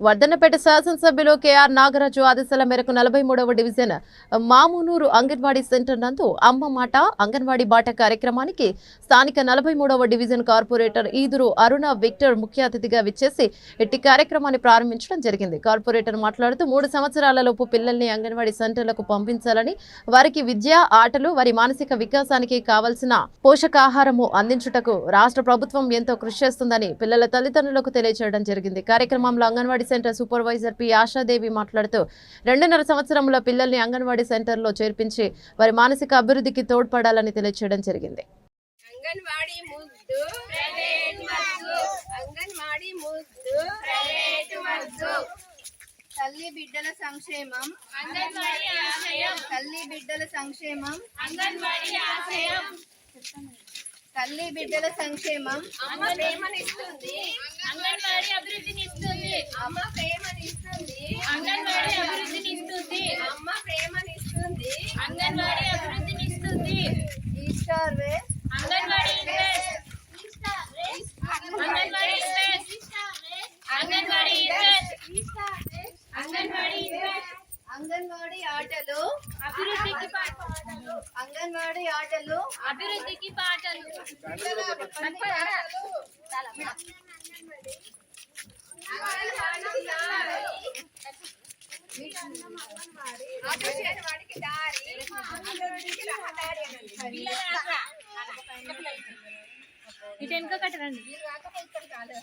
వర్ధన్నపేట శాసనసభ్యులు కేఆర్ నాగరాజు ఆదేశాల మేరకు నలభై మూడవ డివిజన్ మామునూరు అంగన్వాడీ సెంటర్ నందు అమ్మ మాట అంగన్వాడీ బాట కార్యక్రమానికి స్థానిక నలభై మూడవ డివిజన్ కార్పొరేటర్ ఈదురు అరుణ విక్టర్ ముఖ్య అతిథిగా విచ్చేసి ఇట్టి కార్యక్రమాన్ని ప్రారంభించడం జరిగింది. కార్పొరేటర్ మాట్లాడుతూ మూడు సంవత్సరాలలోపు పిల్లల్ని అంగన్వాడీ సెంటర్లకు పంపించాలని వారికి విద్య ఆటలు వారి మానసిక వికాసానికి కావలసిన పోషకాహారము అందించుటకు రాష్ట్ర ప్రభుత్వం ఎంతో కృషి చేస్తుందని పిల్లల తల్లిదండ్రులకు తెలియజేయడం జరిగింది. కార్యక్రమంలో anganwadi centre supervisor P Ashadevi మాట్లాడుతూ రెండున్నర సంవత్సరంలో పిల్లల్ని అంగన్వాడీ సెంటర్లో చేర్పించి వారి మానసిక అభివృద్ధికి తోడ్పడాలని తెలియజేయడం జరిగింది. అంగన్వాడీ ముద్దు. అంగన్వాడీ ముద్దు. తల్లి బిడ్డల సంక్షేమం. అంగన్వాడీ ఆశయం. తల్లి బిడ్డల సంక్షేమం. అంగన్వాడీ ఆశయం. తల్లి బిడ్డల సంక్షేమం. అమ్మ ప్రేమనిస్తుంది. అంగన్వాడీ అభివృద్ధిని ఇస్తుంది. అమ్మ ప్రేమనిస్తుంది. అంగన్వాడీ అమ్మ ప్రేమనిస్తుంది. అంగన్వాడీ ఈస్టార్ వే అంగన్వాడీ అంగన్వాడీ అంగన్వాడీ అంగన్వాడీ అంగన్వాడీ ఆటలు. అభివృద్ధికి పాటలు అంగన్వాడీ ఆటలు. అభివృద్ధికి పాటలు ఇటు వెనుక కట్టరండి. మీరు రాకపోతే ఇక్కడ కాలేదు